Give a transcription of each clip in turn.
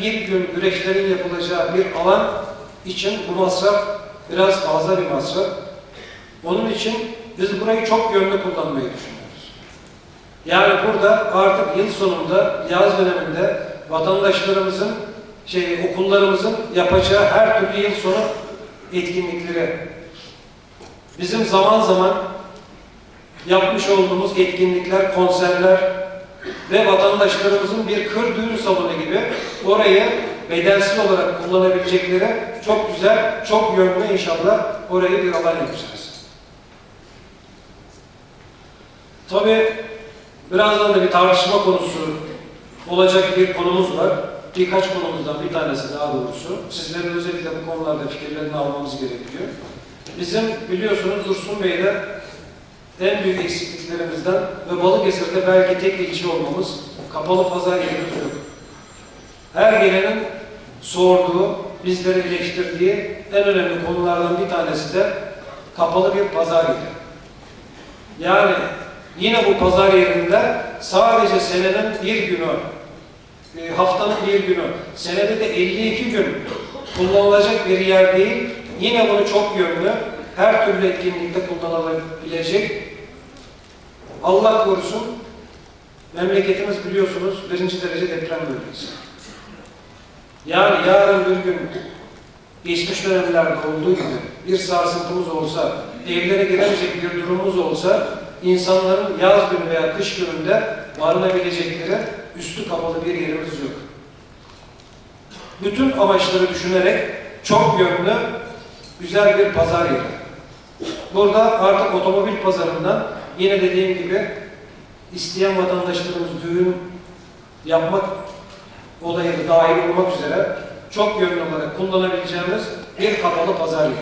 bir gün güreşlerin yapılacağı bir alan için bu masraf biraz fazla bir masraf. Onun için biz burayı çok yönlü kullanmayı düşünüyoruz. Yani burada artık yıl sonunda, yaz döneminde vatandaşlarımızın, şey okullarımızın yapacağı her türlü yıl sonu etkinlikleri, bizim zaman zaman yapmış olduğumuz etkinlikler, konserler ve vatandaşlarımızın bir kır düğün salonu gibi orayı bedelsiz olarak kullanabilecekleri çok güzel, çok yönlü inşallah orayı bir alan yapacağız. Tabii birazdan da bir tartışma konusu olacak bir konumuz var. Birkaç konumuzdan bir tanesi daha doğrusu. Sizlerin özellikle bu konularda fikirlerini almamız gerekiyor. Bizim biliyorsunuz Dursun Bey'de en büyük eksikliklerimizden ve Balıkesir'de belki tek ilçe olmamız kapalı pazar yerimiz yok. Her gelenin sorduğu, bizleri eleştirdiği en önemli konulardan bir tanesi de kapalı bir pazar yeri. Yani yine bu pazar yerinde sadece senenin bir günü, e, haftanın bir günü, senede de 52 gün kullanılacak bir yer değil, yine bunu çok yönlü, her türlü etkinlikte kullanılabilecek. Allah korusun, memleketimiz biliyorsunuz birinci derece deprem bölgesi. Yani yarın bir gün geçmiş dönemlerde olduğu gibi bir sarsıntımız olsa, evlere giremeyecek bir durumumuz olsa, insanların yaz günü veya kış gününde barınabilecekleri üstü kapalı bir yerimiz yok. Bütün amaçları düşünerek çok yönlü, güzel bir pazar yeri. Burada artık otomobil pazarından yine dediğim gibi isteyen vatandaşlarımız düğün yapmak olayı dahil olmak üzere çok yönlü olarak kullanabileceğimiz bir kapalı pazar yeri.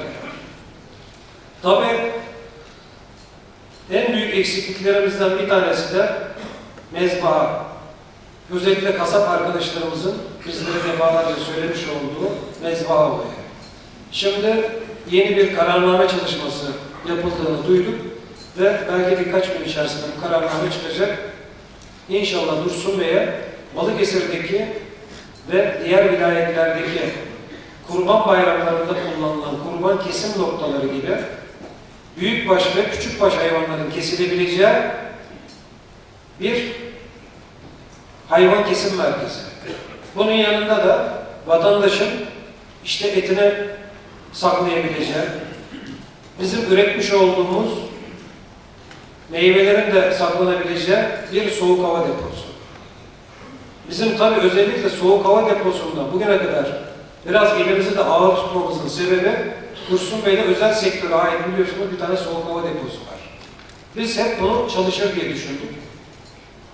Tabii en büyük eksikliklerimizden bir tanesi de mezbaha. Özellikle kasap arkadaşlarımızın bizlere defalarca söylemiş olduğu mezbaha olayı. Şimdi yeni bir kararname çalışması yapıldığını duyduk ve belki birkaç gün içerisinde bu kararname çıkacak. İnşallah Dursun Bey'e Balıkesir'deki ve diğer vilayetlerdeki kurban bayramlarında kullanılan kurban kesim noktaları gibi büyükbaş ve küçükbaş hayvanların kesilebileceği bir hayvan kesim merkezi. Bunun yanında da vatandaşın işte etini saklayabileceği, bizim üretmiş olduğumuz meyvelerin de saklanabileceği bir soğuk hava deposu. Bizim tabii özellikle soğuk hava deposunda bugüne kadar biraz elimizi de ağır tutmamızın sebebi Dursun Bey'de özel sektöre ait biliyorsunuz bir tane soğuk hava deposu var. Biz hep bunu çalışır diye düşündük.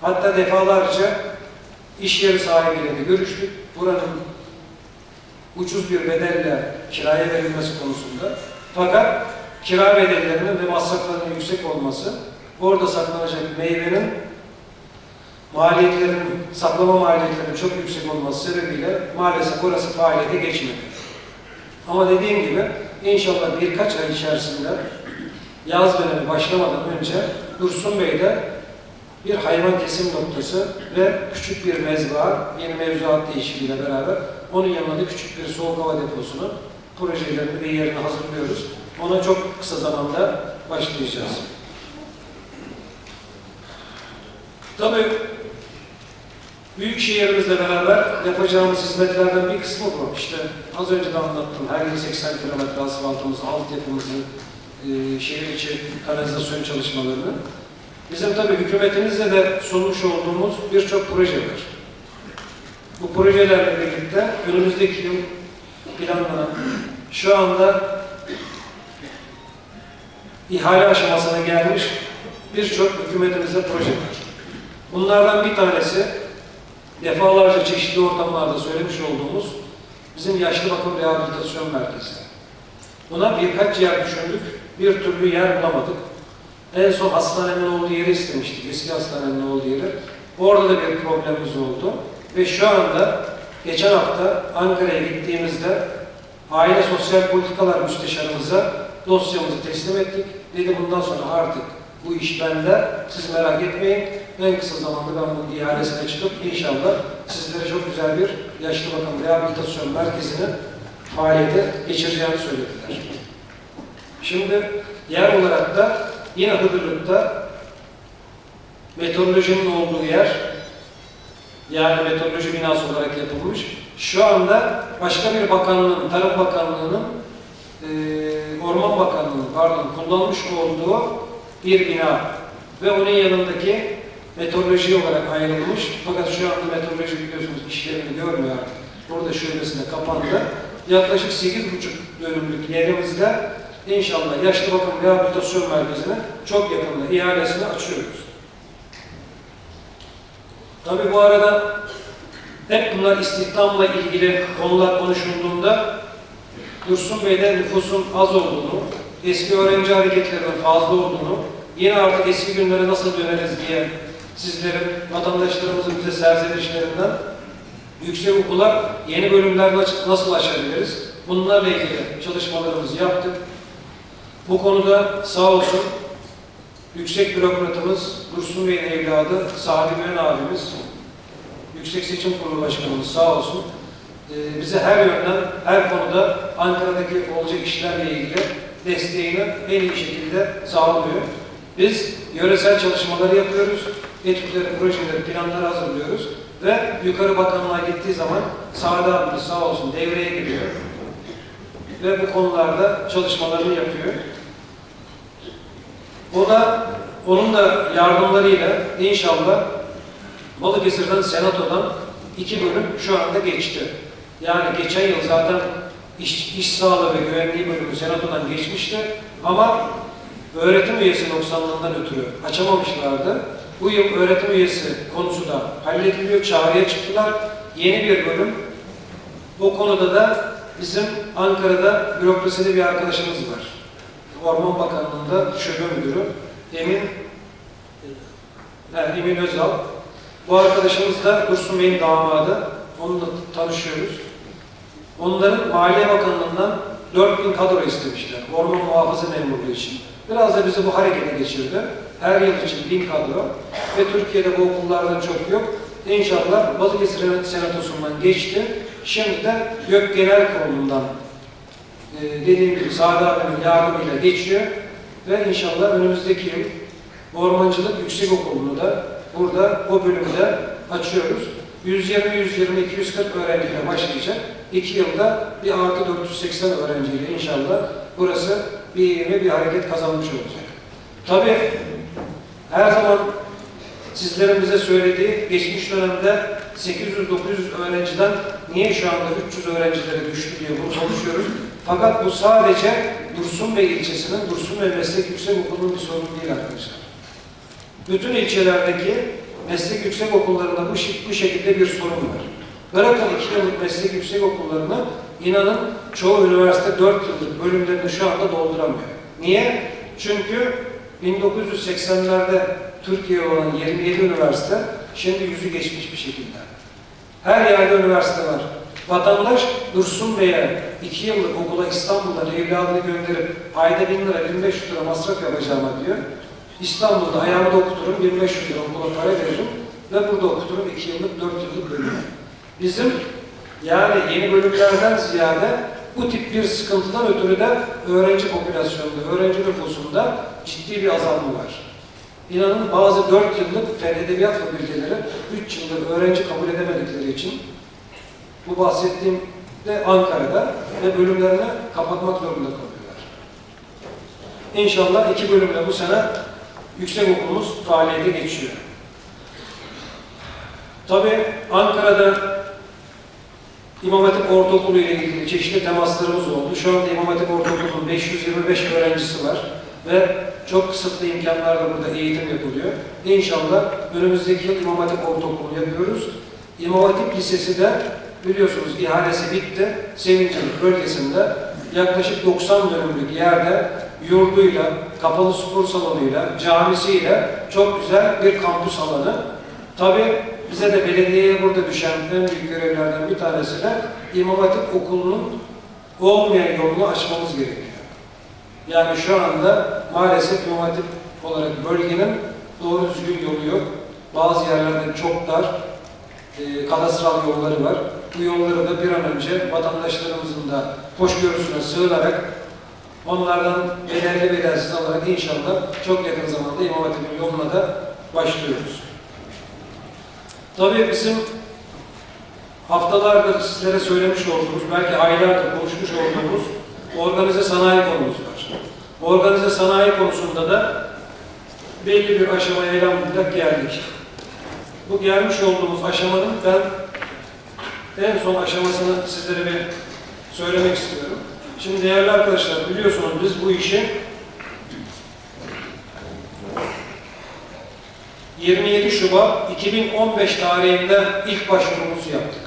Hatta defalarca iş yeri sahibiyle de görüştük. Buranın ucuz bir bedelle kiraya verilmesi konusunda. Fakat kira bedellerinin ve masraflarının yüksek olması, orada saklanacak meyvenin maliyetlerin, saklama maliyetlerinin çok yüksek olması sebebiyle maalesef orası faaliyete geçmedi. Ama dediğim gibi inşallah birkaç ay içerisinde yaz dönemi başlamadan önce Dursun Bey'de bir hayvan kesim noktası ve küçük bir mezba, yeni mevzuat değişikliğiyle beraber onun yanında da küçük bir soğuk hava deposunu projelerini ve yerini hazırlıyoruz. Ona çok kısa zamanda başlayacağız. Tabii büyük şehrimizle beraber yapacağımız hizmetlerden bir kısmı bu. İşte az önce de anlattım. Her yıl 80 kilometre asfaltımız, altyapımızı, e, şehir içi kanalizasyon çalışmalarını. Bizim tabii hükümetimizle de sunmuş olduğumuz birçok proje var. Bu projelerle birlikte önümüzdeki yıl planlanan, şu anda ihale aşamasına gelmiş birçok hükümetimizde proje var. Bunlardan bir tanesi defalarca çeşitli ortamlarda söylemiş olduğumuz bizim yaşlı bakım rehabilitasyon merkezi. Buna birkaç yer düşündük, bir türlü yer bulamadık. En son hastanenin olduğu yeri istemiştik, eski hastanenin olduğu yeri. Orada da bir problemimiz oldu. Ve şu anda, geçen hafta Ankara'ya gittiğimizde Aile Sosyal Politikalar Müsteşarımıza dosyamızı teslim ettik. Dedi bundan sonra artık bu iş bende, siz merak etmeyin. En kısa zamanda ben bunun ihalesine çıkıp inşallah sizlere çok güzel bir yaşlı bakım rehabilitasyon merkezini faaliyete geçireceğini söylediler. Şimdi yer olarak da yine Hıdırlık'ta meteorolojinin olduğu yer yani meteoroloji binası olarak yapılmış. Şu anda başka bir bakanlığın, Tarım Bakanlığı'nın, eee, Orman Bakanlığı'nın pardon kullanmış olduğu bir bina ve onun yanındaki meteoroloji olarak ayrılmış. Fakat şu anda meteoroloji biliyorsunuz işlerini görmüyor artık. Burada şubesinde kapandı. Yaklaşık 8,5 dönümlük yerimizde inşallah yaşlı bakım rehabilitasyon merkezine çok yakında ihalesini açıyoruz. Tabii bu arada hep bunlar istihdamla ilgili konular konuşulduğunda Dursun Bey'de nüfusun az olduğunu, eski öğrenci hareketlerinin fazla olduğunu, yine artık eski günlere nasıl döneriz diye sizlerin, vatandaşlarımızın bize serzenişlerinden yüksek okullar yeni bölümler nasıl- açabiliriz? Bunlarla ilgili çalışmalarımızı yaptık. Bu konuda sağ olsun yüksek bürokratımız Dursun Bey'in evladı Sadi Güven abimiz, Yüksek Seçim Kurulu Başkanımız sağ olsun e, bize her yönden, her konuda Ankara'daki olacak işlerle ilgili desteğini en iyi şekilde sağlıyor. Biz yöresel çalışmaları yapıyoruz, etütleri, projeleri, planları hazırlıyoruz ve yukarı bakanlığa gittiği zaman Sadi abimiz sağ olsun devreye giriyor ve bu konularda çalışmalarını yapıyor. O da onun da yardımlarıyla inşallah Balıkesir'den Senato'dan iki bölüm şu anda geçti. Yani geçen yıl zaten iş, iş sağlığı ve güvenliği bölümü Senato'dan geçmişti ama öğretim üyesi noksanlığından ötürü açamamışlardı. Bu yıl öğretim üyesi konusu da hallediliyor, çağrıya çıktılar. Yeni bir bölüm. O konuda da bizim Ankara'da bürokraside bir arkadaşımız var. Orman Bakanlığı'nda şube müdürü Emin he, Emin Özal. Bu arkadaşımız da Dursun Bey'in damadı. Onunla tanışıyoruz. Onların Maliye Bakanlığı'ndan 4000 kadro istemişler. Orman muhafaza memurluğu için. Biraz da bizi bu harekete geçirdi. Her yıl için 1000 kadro. Ve Türkiye'de bu okullardan çok yok. İnşallah Balıkesir Senatosu'ndan geçti. Şimdi de Gök Genel Kurulu'ndan e, dediğim gibi Sadi abimin yardımıyla geçiyor ve inşallah önümüzdeki yıl Ormancılık Yüksek Okulu'nu da burada o bölümde açıyoruz. 120, 120, 240 öğrenciyle başlayacak. 2 yılda bir artı 480 öğrenciyle inşallah burası bir ivme bir hareket kazanmış olacak. Tabii her zaman sizlerin bize söylediği geçmiş dönemde 800-900 öğrenciden niye şu anda 300 öğrencilere düştü diye bunu konuşuyoruz. Fakat bu sadece Dursun Bey ilçesinin Dursun Bey Meslek Yüksek Okulu'nun bir sorunu değil arkadaşlar. Bütün ilçelerdeki meslek yüksek okullarında bu, bu şekilde bir sorun var. Bırakın iki yıllık meslek yüksek okullarını inanın çoğu üniversite 4 yıllık bölümlerini şu anda dolduramıyor. Niye? Çünkü 1980'lerde Türkiye olan 27 üniversite şimdi yüzü geçmiş bir şekilde. Her yerde üniversite var. Vatandaş Dursun Bey'e iki yıllık okula İstanbul'dan evladını gönderip ayda 1000 lira, 1500 lira masraf yapacağıma diyor. İstanbul'da ayağımda okuturum, 1500 lira okula para veririm ve burada okuturum 2 yıllık, 4 yıllık bölümü. Bizim yani yeni bölümlerden ziyade bu tip bir sıkıntıdan ötürü de öğrenci popülasyonunda, öğrenci nüfusunda ciddi bir azalma var. İnanın bazı 4 yıllık fen edebiyat fakülteleri 3 yıldır öğrenci kabul edemedikleri için bu bahsettiğim de Ankara'da ve bölümlerini kapatmak zorunda kalıyorlar. İnşallah iki bölümle bu sene yüksek okulumuz faaliyete geçiyor. Tabii Ankara'da İmam Hatip Ortaokulu ile ilgili çeşitli temaslarımız oldu. Şu anda İmam Hatip Ortaokulu'nun 525 öğrencisi var ve çok kısıtlı imkanlarla burada eğitim yapılıyor. İnşallah önümüzdeki yıl İmam Hatip Ortaokulu yapıyoruz. İmam Hatip Lisesi de biliyorsunuz ihalesi bitti. Sevincilik bölgesinde yaklaşık 90 dönümlük yerde yurduyla, kapalı spor salonuyla, camisiyle çok güzel bir kampüs alanı. Tabii bize de belediyeye burada düşen en büyük görevlerden bir tanesi de İmam Hatip Okulu'nun olmayan yolunu açmamız gerekiyor. Yani şu anda maalesef İmam Hatip olarak bölgenin doğru düzgün yolu yok. Bazı yerlerde çok dar, e, kadastral yolları var. bu yolları da bir an önce vatandaşlarımızın da hoşgörüsüne sığınarak onlardan bedelli bedelsiz alarak inşallah çok yakın zamanda İmam Hatip'in yoluna da başlıyoruz. Tabii bizim haftalardır sizlere söylemiş olduğumuz, belki aylardır konuşmuş olduğumuz organize sanayi konumuz var. Organize sanayi konusunda da belli bir aşamaya elhamdülillah geldik. Bu gelmiş olduğumuz aşamanın ben en son aşamasını sizlere bir söylemek istiyorum. Şimdi değerli arkadaşlar biliyorsunuz biz bu işi 27 Şubat 2015 tarihinde ilk başvurumuzu yaptık.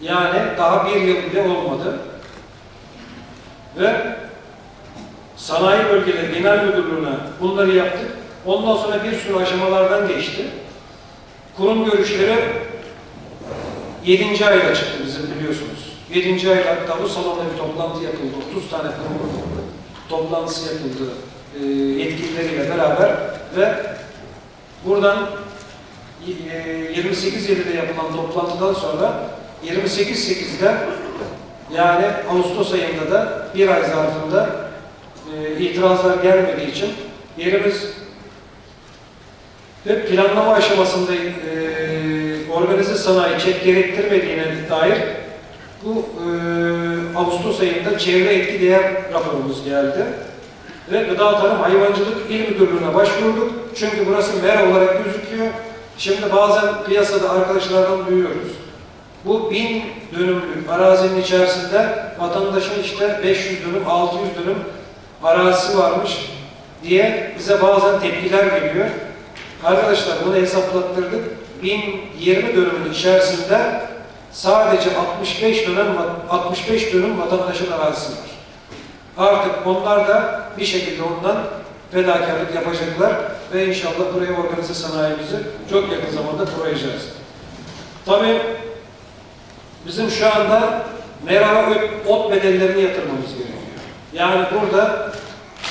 Yani daha bir yıl bile olmadı. Ve Sanayi Bölgeleri Genel Müdürlüğü'ne bunları yaptık. Ondan sonra bir sürü aşamalardan geçti. Kurum görüşleri 7. ayda çıktı bizim biliyorsunuz. 7. ayda hatta bu salonda bir toplantı yapıldı. 30 tane kurum toplantısı yapıldı e, yetkilileriyle beraber ve buradan e, 28.7'de yapılan toplantıdan sonra 28.8'de yani Ağustos ayında da bir ay zarfında e, itirazlar gelmediği için yerimiz ve planlama aşamasında e, organize sanayi çek gerektirmediğine dair bu e, Ağustos ayında çevre etki değer raporumuz geldi. Ve Gıda Tarım Hayvancılık İl Müdürlüğü'ne başvurduk. Çünkü burası mera olarak gözüküyor. Şimdi bazen piyasada arkadaşlardan duyuyoruz. Bu bin dönümlük arazinin içerisinde vatandaşın işte 500 dönüm, 600 dönüm arazisi varmış diye bize bazen tepkiler geliyor. Arkadaşlar bunu hesaplattırdık. 1020 dönümün içerisinde sadece 65 dönüm 65 dönüm vatandaşın arazisi var. Artık onlar da bir şekilde ondan fedakarlık yapacaklar ve inşallah buraya organize sanayimizi çok yakın zamanda kuracağız. Tabii bizim şu anda merava ot bedellerini yatırmamız gerekiyor. Yani burada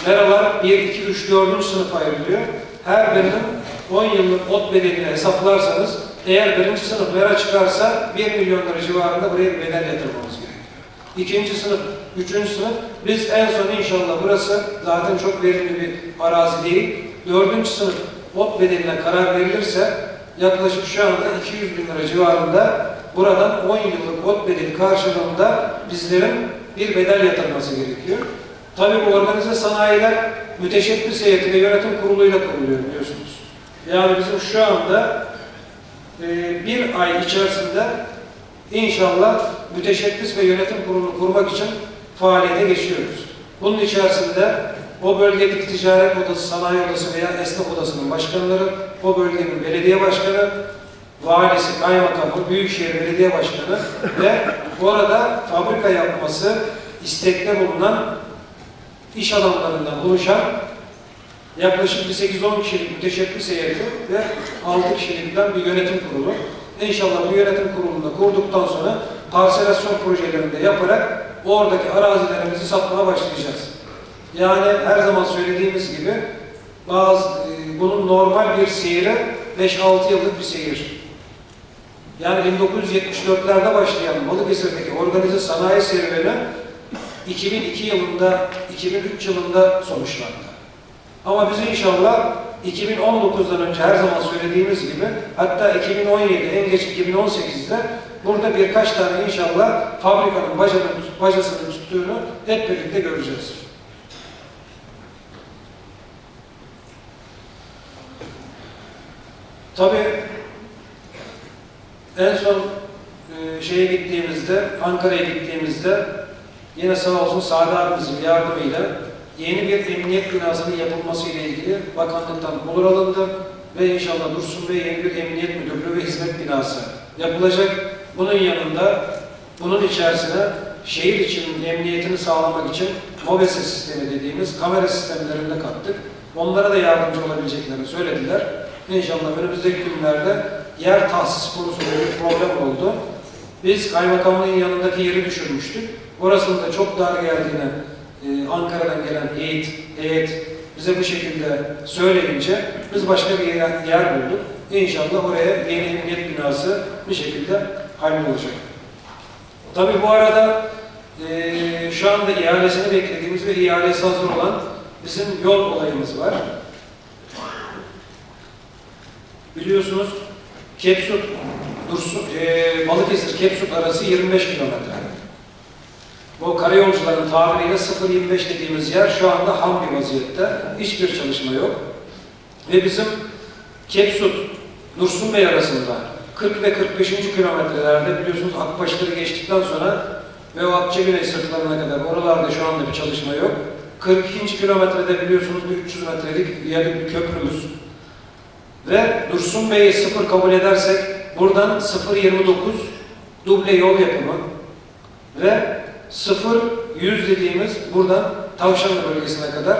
meralar 1, 2, 3, 4. sınıf ayrılıyor. Her birinin 10 yıllık ot bedelini hesaplarsanız eğer birinci sınıf mera çıkarsa 1 milyon lira civarında buraya bir bedel yatırmamız gerekiyor. İkinci sınıf, üçüncü sınıf, biz en son inşallah burası zaten çok verimli bir arazi değil. Dördüncü sınıf ot bedeline karar verilirse yaklaşık şu anda 200 bin lira civarında buradan 10 yıllık ot bedeli karşılığında bizlerin bir bedel yatırması gerekiyor. Tabii bu organize sanayiler müteşebbis heyeti ve yönetim kuruluyla kuruluyor biliyorsunuz. Yani bizim şu anda e, bir ay içerisinde inşallah müteşebbis ve yönetim kurulunu kurmak için faaliyete geçiyoruz. Bunun içerisinde o bölgedeki ticaret odası, sanayi odası veya esnaf odasının başkanları, o bölgenin belediye başkanı, valisi, kaymakamı, büyükşehir belediye başkanı ve orada fabrika yapması istekte bulunan iş adamlarından oluşan yaklaşık bir 8-10 kişilik müteşebbis heyeti ve 6 kişilikten bir yönetim kurulu. İnşallah bu yönetim kurulunu kurduktan sonra parselasyon projelerini de yaparak oradaki arazilerimizi satmaya başlayacağız. Yani her zaman söylediğimiz gibi bazı e, bunun normal bir seyri 5-6 yıllık bir seyir. Yani 1974'lerde başlayan Balıkesir'deki organize sanayi serüveni 2002 yılında, 2003 yılında sonuçlandı. Ama biz inşallah 2019'dan önce her zaman söylediğimiz gibi hatta 2017 en geç 2018'de burada birkaç tane inşallah fabrikanın bacasını, bacasını tuttuğunu hep birlikte göreceğiz. Tabii en son e, şeye gittiğimizde, Ankara'ya gittiğimizde yine sağ olsun Sade yardımıyla yeni bir emniyet binasının yapılması ile ilgili bakanlıktan olur alındı ve inşallah Dursun Bey yeni bir emniyet müdürlüğü ve hizmet binası yapılacak. Bunun yanında bunun içerisine şehir içinin emniyetini sağlamak için MOBESE sistemi dediğimiz kamera sistemlerini de kattık. Onlara da yardımcı olabileceklerini söylediler. İnşallah önümüzdeki günlerde yer tahsis konusunda bir problem oldu. Biz kaymakamlığın yanındaki yeri düşürmüştük. Orasının da çok dar geldiğine e, Ankara'dan gelen heyet, heyet bize bu şekilde söyleyince biz başka bir yer, yer bulduk. İnşallah oraya yeni emniyet binası bir şekilde hallolacak. Tabii bu arada eee, şu anda ihalesini beklediğimiz ve ihalesi hazır olan bizim yol olayımız var. Biliyorsunuz Kepsut, Dursun, eee, Balıkesir Kepsut arası 25 kilometre. Bu karayolcuların tabiriyle 0.25 dediğimiz yer şu anda ham bir vaziyette. Hiçbir çalışma yok. Ve bizim Kepsut, Dursun Bey arasında 40 ve 45. kilometrelerde biliyorsunuz Akbaşları geçtikten sonra ve o Akçebine sırtlarına kadar oralarda şu anda bir çalışma yok. 42. kilometrede biliyorsunuz bir 300 metrelik viyadük bir köprümüz. Ve Dursun Bey'i sıfır kabul edersek buradan 0.29 duble yol yapımı ve 0-100 dediğimiz buradan Tavşanlı bölgesine kadar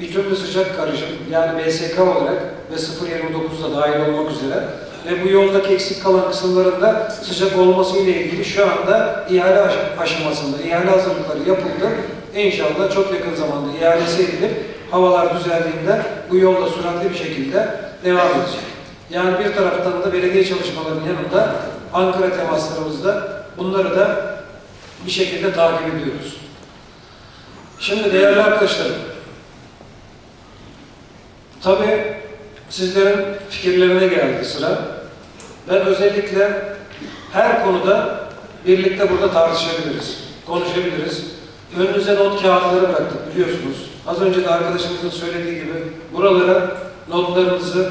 bitümlü sıcak karışım yani BSK olarak ve 0.29 da dahil olmak üzere ve bu yoldaki eksik kalan kısımlarında sıcak olması ile ilgili şu anda ihale aş- aşamasında ihale hazırlıkları yapıldı. İnşallah çok yakın zamanda ihalesi edilip havalar düzeldiğinde bu yolda süratli bir şekilde devam edecek. Yani bir taraftan da belediye çalışmalarının yanında Ankara temaslarımızda bunları da bir şekilde takip ediyoruz. Şimdi değerli arkadaşlarım, tabii sizlerin fikirlerine geldi sıra. Ben özellikle her konuda birlikte burada tartışabiliriz, konuşabiliriz. Önünüze not kağıtları bıraktık biliyorsunuz. Az önce de arkadaşımızın söylediği gibi buralara notlarınızı,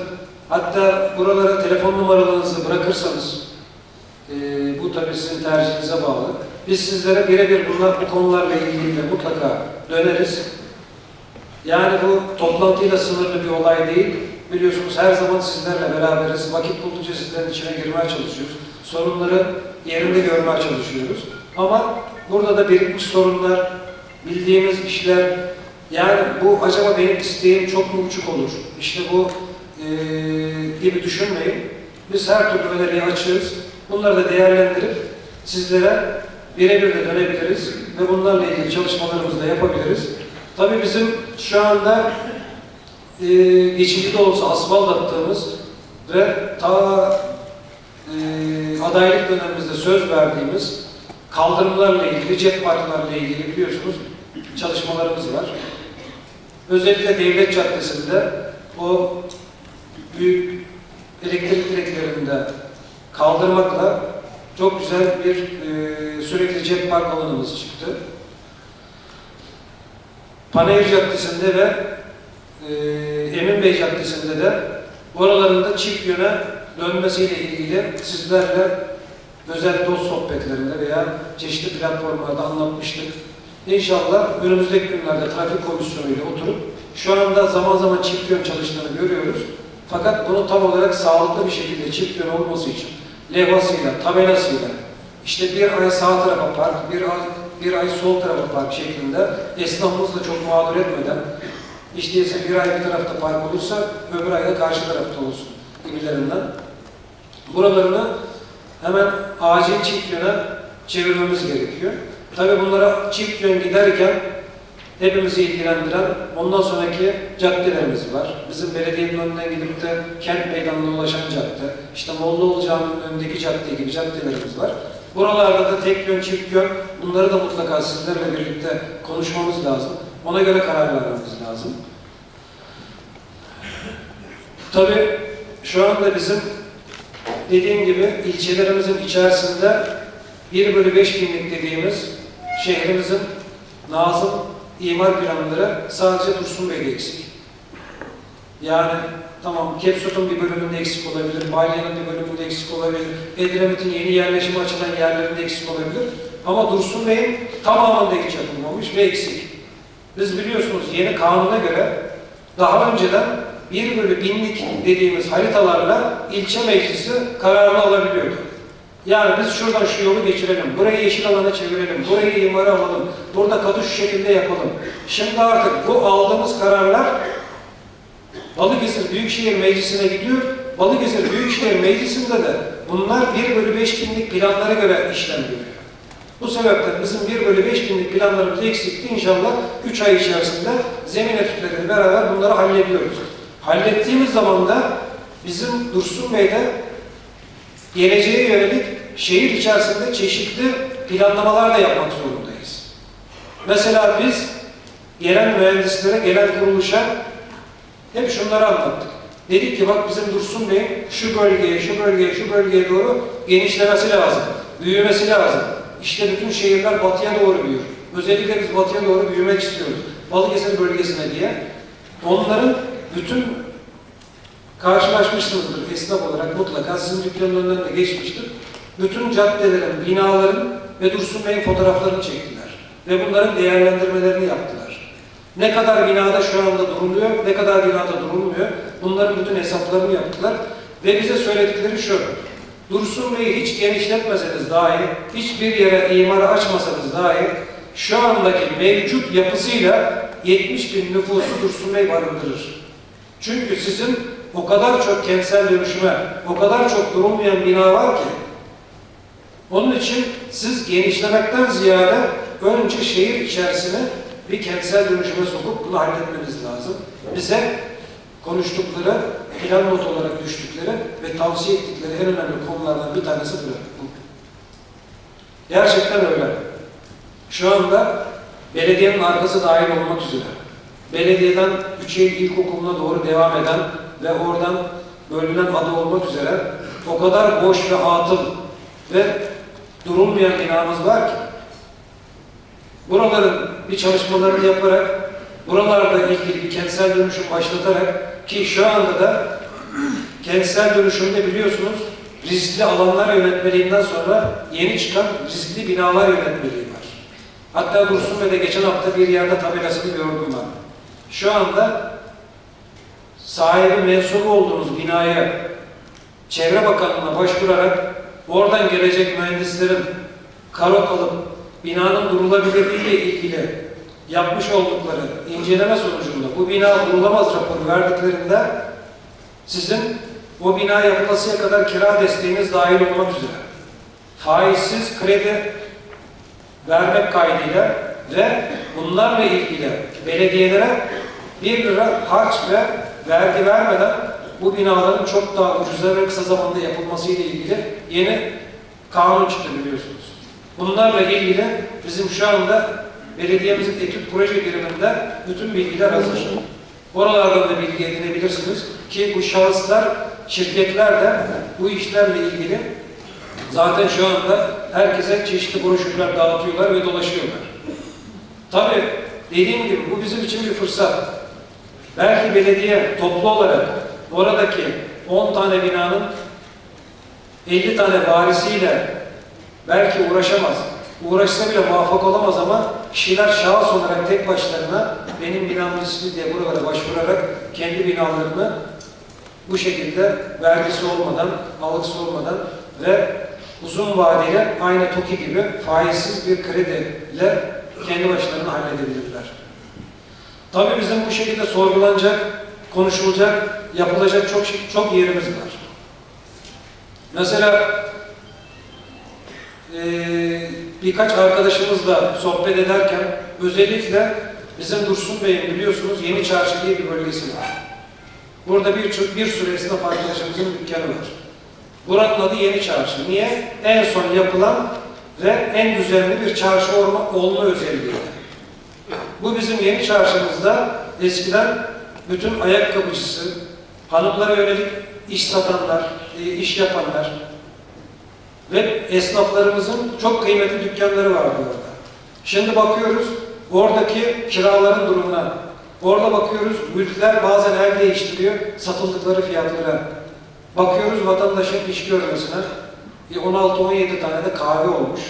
hatta buralara telefon numaralarınızı bırakırsanız, e, bu tabii sizin tercihinize bağlı. Biz sizlere birebir bunlar bu konularla ilgili de mutlaka döneriz. Yani bu toplantıyla sınırlı bir olay değil. Biliyorsunuz her zaman sizlerle beraberiz. Vakit buldukça sizlerin içine girmeye çalışıyoruz. Sorunları yerinde görmeye çalışıyoruz. Ama burada da birikmiş sorunlar, bildiğimiz işler, yani bu acaba benim isteğim çok mu uçuk olur? İşte bu eee, gibi düşünmeyin. Biz her türlü öneriyi açığız. Bunları da değerlendirip sizlere birebir de dönebiliriz ve bunlarla ilgili çalışmalarımızı da yapabiliriz. Tabii bizim şu anda e, geçici de olsa asfalt attığımız ve ta e, adaylık dönemimizde söz verdiğimiz kaldırımlarla ilgili, cep parklarla ilgili biliyorsunuz çalışmalarımız var. Özellikle Devlet Caddesi'nde o büyük elektrik direklerinde kaldırmakla çok güzel bir e, sürekli cep park alanımız çıktı. Panayır Caddesi'nde ve e, Emin Bey Caddesi'nde de oralarında çift yöne dönmesiyle ilgili sizlerle özel dost sohbetlerinde veya çeşitli platformlarda anlatmıştık. İnşallah önümüzdeki günlerde trafik komisyonuyla oturup şu anda zaman zaman çift yön çalıştığını görüyoruz. Fakat bunu tam olarak sağlıklı bir şekilde çift yön olması için levhasıyla, tabelasıyla, işte bir ay sağ tarafa park, bir ay, bir ay sol tarafa park şeklinde esnafımızı da çok mağdur etmeden, işte ise bir ay bir tarafta park olursa öbür ay da karşı tarafta olsun gibilerinden. Buralarını hemen acil çift yöne çevirmemiz gerekiyor. Tabii bunlara çift yön giderken hepimizi ilgilendiren ondan sonraki caddelerimiz var. Bizim belediyenin önünden gidip de kent meydanına ulaşan cadde, işte Mollaoğlu Camii'nin önündeki cadde gibi caddelerimiz var. Buralarda da tek yön, çift yön, bunları da mutlaka sizlerle birlikte konuşmamız lazım. Ona göre karar vermemiz lazım. Tabii şu anda bizim dediğim gibi ilçelerimizin içerisinde 1 bölü 5 binlik dediğimiz şehrimizin nazım imar planları sadece Dursun Bey'de eksik. Yani tamam Kepsut'un bir bölümünde eksik olabilir, Balyan'ın bir bölümünde eksik olabilir, Edremit'in yeni yerleşime açılan yerlerinde eksik olabilir. Ama Dursun Bey'in tamamında hiç yapılmamış ve eksik. Biz biliyorsunuz yeni kanuna göre daha önceden 1 bölü binlik dediğimiz haritalarla ilçe meclisi kararını alabiliyordu. Yani biz şuradan şu yolu geçirelim, burayı yeşil alana çevirelim, burayı imara alalım, burada katı şu şekilde yapalım. Şimdi artık bu aldığımız kararlar Balıkesir Büyükşehir Meclisi'ne gidiyor. Balıkesir Büyükşehir Meclisi'nde de bunlar 1 bölü 5 binlik planlara göre işlem. Bu sebeple bizim 1 bölü 5 binlik planlarımız eksikti. İnşallah 3 ay içerisinde zemin etütleriyle beraber bunları hallediyoruz. Hallettiğimiz zaman da bizim Dursun Bey'de geleceğe yönelik şehir içerisinde çeşitli planlamalar da yapmak zorundayız. Mesela biz gelen mühendislere, gelen kuruluşa hep şunları anlattık. Dedik ki bak bizim Dursun Bey'in şu bölgeye, şu bölgeye, şu bölgeye doğru genişlemesi lazım, büyümesi lazım. İşte bütün şehirler batıya doğru büyür. Özellikle biz batıya doğru büyümek istiyoruz. Balıkesir bölgesine diye. Onların bütün karşılaşmışsınızdır esnaf olarak mutlaka sizin dükkanın önünden de geçmiştir. Bütün caddelerin, binaların ve Dursun Bey'in fotoğraflarını çektiler. Ve bunların değerlendirmelerini yaptılar. Ne kadar binada şu anda duruluyor, ne kadar binada durulmuyor. Bunların bütün hesaplarını yaptılar. Ve bize söyledikleri şu. Dursun Bey'i hiç genişletmeseniz dahi, hiçbir yere imara açmasanız dahi şu andaki mevcut yapısıyla 70 bin nüfusu Dursun Bey barındırır. Çünkü sizin o kadar çok kentsel dönüşüme, o kadar çok durulmayan bina var ki onun için siz genişlemekten ziyade önce şehir içerisine bir kentsel dönüşüme sokup bunu halletmeniz lazım. Bize konuştukları, plan not olarak düştükleri ve tavsiye ettikleri en önemli konulardan bir tanesi bu. Gerçekten öyle. Şu anda belediyenin arkası dahil olmak üzere. Belediyeden Üçeyil İlkokulu'na doğru devam eden ve oradan bölünen adı olmak üzere o kadar boş ve atıl ve durulmayan binamız var ki buraların bir çalışmalarını yaparak buralarla ilgili bir kentsel dönüşüm başlatarak ki şu anda da kentsel dönüşümde biliyorsunuz riskli alanlar yönetmeliğinden sonra yeni çıkan riskli binalar yönetmeliği var. Hatta Dursun Bey'de geçen hafta bir yerde tabelasını gördüm ben. Şu anda sahibi mensubu olduğunuz binaya Çevre Bakanlığı'na başvurarak oradan gelecek mühendislerin karot alıp binanın durulabilirliği ile ilgili yapmış oldukları inceleme sonucunda bu bina durulamaz raporu verdiklerinde sizin o bina yapılasıya kadar kira desteğiniz dahil olmak üzere faizsiz kredi vermek kaydıyla ve bunlarla ilgili belediyelere 1 lira harç ve vergi vermeden bu binaların çok daha ucuza ve kısa zamanda yapılması ile ilgili yeni kanun çıktı biliyorsunuz. Bunlarla ilgili bizim şu anda belediyemizin etüt proje biriminde bütün bilgiler hazır. Oralardan da bilgi edinebilirsiniz ki bu şahıslar, şirketler de bu işlerle ilgili zaten şu anda herkese çeşitli broşürler dağıtıyorlar ve dolaşıyorlar. Tabii dediğim gibi bu bizim için bir fırsat. Belki belediye toplu olarak oradaki 10 tane binanın 50 tane varisiyle belki uğraşamaz. Uğraşsa bile muvaffak olamaz ama kişiler şahıs olarak tek başlarına benim binam riskli diye buralara başvurarak kendi binalarını bu şekilde vergisi olmadan, alıksı olmadan ve uzun vadeli aynı TOKİ gibi faizsiz bir krediyle kendi başlarına halledebilirler. Tabii bizim bu şekilde sorgulanacak, konuşulacak, yapılacak çok çok yerimiz var. Mesela eee, birkaç arkadaşımızla sohbet ederken özellikle bizim Dursun Bey'in biliyorsunuz Yeni Çarşı diye bir bölgesi var. Burada bir, bir sürü esnaf arkadaşımızın dükkanı var. Buranın adı Yeni Çarşı. Niye? En son yapılan ve en düzenli bir çarşı olma, olma özelliği. Bu bizim yeni çarşımızda eskiden bütün ayakkabıcısı, hanımlara yönelik iş satanlar, e, iş yapanlar ve esnaflarımızın çok kıymetli dükkanları vardı orada. Şimdi bakıyoruz oradaki kiraların durumuna, orada bakıyoruz mülkler bazen el değiştiriyor satıldıkları fiyatlara. Bakıyoruz vatandaşın iş görmesine, 16-17 tane de kahve olmuş.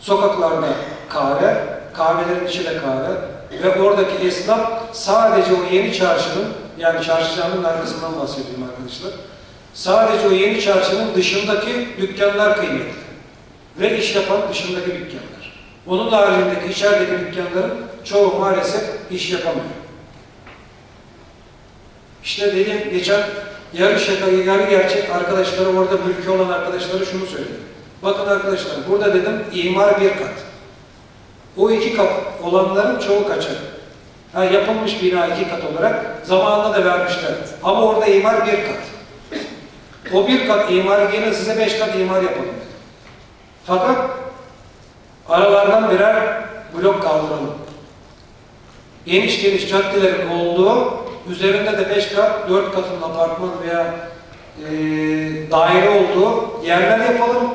Sokaklarda kahve, kahvelerin içi de kahve ve oradaki esnaf sadece o yeni çarşının yani çarşı caminin arkasından bahsediyorum arkadaşlar. Sadece o yeni çarşının dışındaki dükkanlar kıymetli. Ve iş yapan dışındaki dükkanlar. Onun haricindeki içerideki dükkanların çoğu maalesef iş yapamıyor. İşte dediğim geçen yarı şaka, yarı gerçek arkadaşları orada mülkü olan arkadaşları şunu söyledi. Bakın arkadaşlar burada dedim imar bir kat. O iki kat olanların çoğu kaçak. Ha, yapılmış bina iki kat olarak zamanında da vermişler. Ama orada imar bir kat. O bir kat imarı gene size beş kat imar yapalım. Fakat aralardan birer blok kaldıralım. Geniş geniş caddelerin olduğu, üzerinde de 5 kat, 4 katın apartman veya e, daire olduğu yerler yapalım.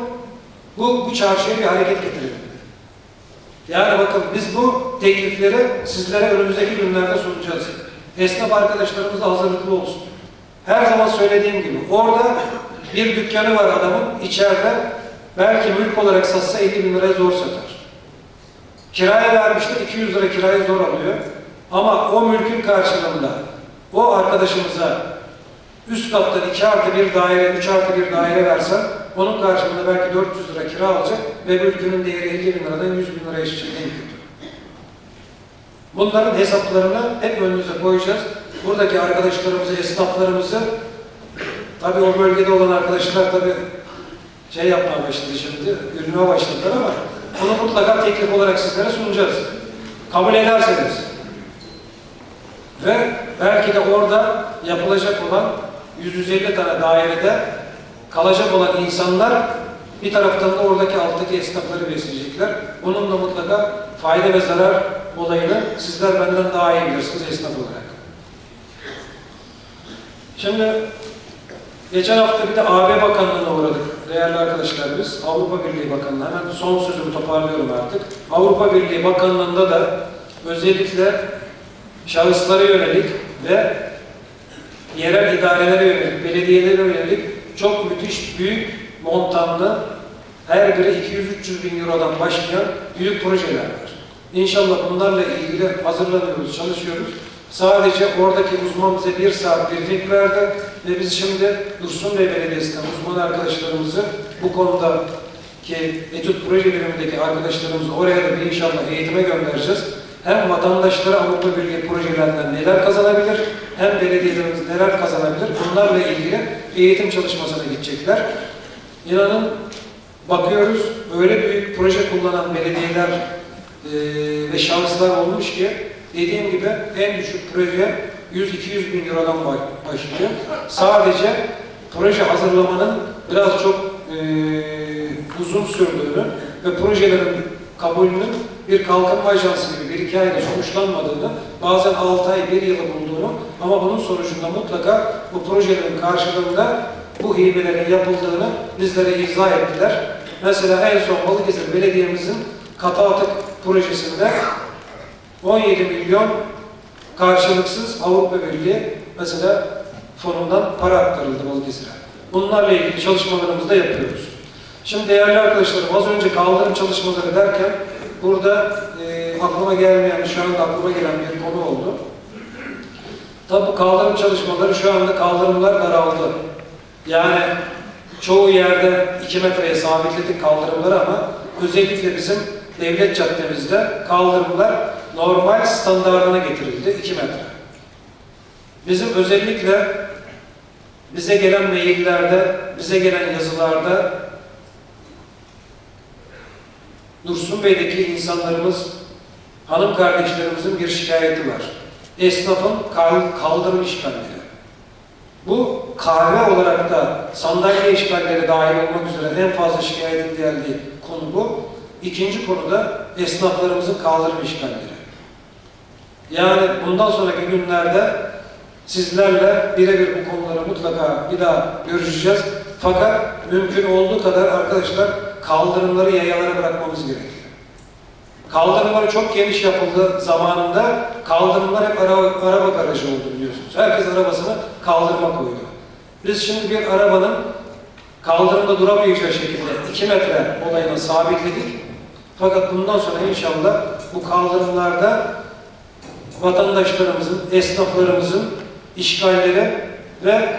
Bu, bu çarşıya bir hareket getirelim. Yani bakın biz bu teklifleri sizlere önümüzdeki günlerde sunacağız. Esnaf arkadaşlarımız da hazırlıklı olsun. Her zaman söylediğim gibi orada bir dükkanı var adamın içeride belki mülk olarak satsa 50 bin liraya zor satar. Kiraya vermiştir 200 lira kirayı zor alıyor. Ama o mülkün karşılığında o arkadaşımıza üst kattan 2 artı bir daire, 3 artı bir daire versen onun karşılığında belki 400 lira kira alacak ve mülkünün değeri 50 bin liradan 100 bin liraya çıkacak en kötü. Bunların hesaplarını hep önümüze koyacağız. Buradaki arkadaşlarımızı, esnaflarımızı tabii o bölgede olan arkadaşlar tabii şey yapmaya başladı şimdi, ürünme başladılar ama bunu mutlaka teklif olarak sizlere sunacağız. Kabul ederseniz. Ve belki de orada yapılacak olan 150 tane dairede kalacak olan insanlar bir taraftan da oradaki alttaki esnafları besleyecekler. Bununla mutlaka fayda ve zarar olayını sizler benden daha iyi bilirsiniz esnaf olarak. Şimdi geçen hafta bir de AB Bakanlığı'na uğradık değerli arkadaşlar biz. Avrupa Birliği Bakanlığı, hemen son sözümü toparlıyorum artık. Avrupa Birliği Bakanlığı'nda da özellikle şahıslara yönelik ve yerel idarelere yönelik, belediyelere yönelik çok müthiş, büyük, montanlı, her biri 200-300 bin Euro'dan başlayan büyük projeler var. İnşallah bunlarla ilgili hazırlanıyoruz, çalışıyoruz. Sadece oradaki uzman bize bir saat briefing verdi ve biz şimdi Dursun Bey Belediyesi'nden uzman arkadaşlarımızı bu konudaki etüt proje birimindeki arkadaşlarımızı oraya da bir inşallah eğitime göndereceğiz. Hem vatandaşları Avrupa Birliği projelerinden neler kazanabilir, hem belediyelerimiz neler kazanabilir, bunlarla ilgili eğitim çalışmasına gidecekler. İnanın bakıyoruz öyle büyük proje kullanan belediyeler eee, ve şanslar olmuş ki dediğim gibi en düşük proje 100-200 bin ba- başlıyor. Sadece proje hazırlamanın biraz çok eee, uzun sürdüğünü ve projelerin kabulünün bir kalkınma ajansı gibi bir ayda sonuçlanmadığını, bazen 6 ay, 1 yılı bulduğunu ama bunun sonucunda mutlaka bu projelerin karşılığında bu hibelerin yapıldığını bizlere izah ettiler. Mesela en son Balıkesir Belediye'mizin katı atık projesinde 17 milyon karşılıksız Avrupa Birliği mesela fonundan para aktarıldı Balıkesir'e. Bunlarla ilgili çalışmalarımızı da yapıyoruz. Şimdi değerli arkadaşlarım az önce kaldırım çalışmaları derken burada e, aklıma gelmeyen, şu anda aklıma gelen bir konu oldu. Tabi kaldırım çalışmaları şu anda kaldırımlar daraldı. Yani çoğu yerde 2 metreye sabitledik kaldırımları ama özellikle bizim devlet caddemizde kaldırımlar normal standartına getirildi 2 metre. Bizim özellikle bize gelen maillerde, bize gelen yazılarda Dursun Bey'deki insanlarımız, hanım kardeşlerimizin bir şikayeti var. Esnafın kal- kaldırım işgalleri. Bu kahve olarak da sandalye işgalleri dahil olmak üzere en fazla şikayetin geldiği konu bu. İkinci konu da esnaflarımızın kaldırım işgalleri. Yani bundan sonraki günlerde sizlerle birebir bu konuları mutlaka bir daha görüşeceğiz. Fakat mümkün olduğu kadar arkadaşlar kaldırımları yayalara bırakmamız gerekiyor. Kaldırımları çok geniş yapıldı zamanında. Kaldırımlar hep araba, araba garajı oldu biliyorsunuz. Herkes arabasını kaldırıma koydu. Biz şimdi bir arabanın kaldırımda duramayacağı şekilde 2 metre olayını sabitledik. Fakat bundan sonra inşallah bu kaldırımlarda vatandaşlarımızın, esnaflarımızın işgalleri ve